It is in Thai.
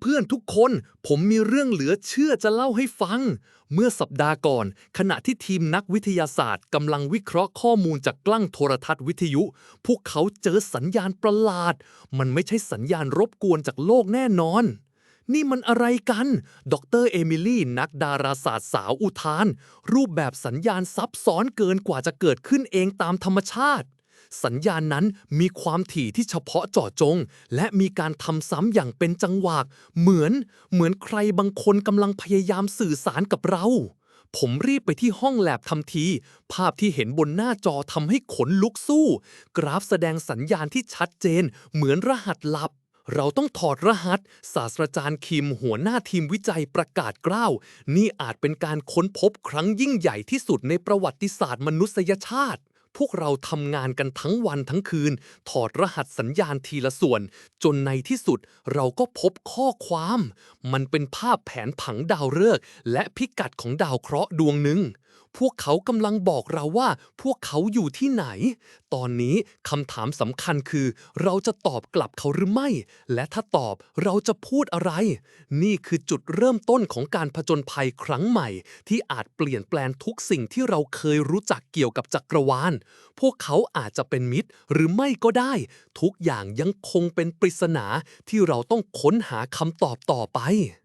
เพื่อนๆทุกคน ผมมีเรื่องเหลือเชื่อจะเล่าให้ฟัง เมื่อสัปดาห์ก่อน ขณะที่ทีมนักวิทยาศาสตร์กำลังวิเคราะห์ข้อมูลจากกล้องโทรทัศน์วิทยุ พวกเขาเจอสัญญาณประหลาด มันไม่ใช่สัญญาณรบกวนจากโลกแน่นอน นี่มันอะไรกัน ดรเอมิลี่ นักดาราศาสตร์สาวอุทาน รูปแบบสัญญาณซับซ้อนเกินกว่าจะเกิดขึ้นเองตามธรรมชาติ สัญญาณนั้นมีความถี่ที่เฉพาะเจาะจง และมีการทำซ้ำอย่างเป็นจังหวะเหมือนเหมือนใครบางคนกำลังพยายามสื่อสารกับเรา ผมรีบไปที่ห้องแลบทันที ภาพที่เห็นบนหน้าจอทำให้ขนลุกสู้ กราฟแสดงสัญญาณที่ชัดเจน เหมือนรหัสลับเราต้องถอดรหัส ศาสตราจารย์คิมหัวหน้าทีมวิจัยประกาศกล้าว นี่อาจเป็นการค้นพบครั้งยิ่งใหญ่ที่สุดในประวัติศาสตร์มนุษยชาติ พวกเราทำงานกันทั้งวันทั้งคืน ถอดรหัสสัญญาณทีละส่วน จนในที่สุดเราก็พบข้อความ มันเป็นภาพแผนผังดาวฤกษ์และพิกัดของดาวเคราะห์ดวงหนึ่ง พวกเขากำลังบอกเราว่า พวกเขาอยู่ที่ไหน ตอนนี้คำถามสำคัญคือ เราจะตอบกลับเขาหรือไม่ และถ้าตอบเราจะพูดอะไร นี่คือจุดเริ่มต้นของการผจญภัยครั้งใหม่ ที่อาจเปลี่ยนแปลงทุกสิ่งที่เราเคยรู้จักเกี่ยวกับจักรวาล พวกเขาอาจจะเป็นมิตรหรือไม่ก็ได้ ทุกอย่างยังคงเป็นปริศนาที่เราต้องค้นหาคำตอบต่อไป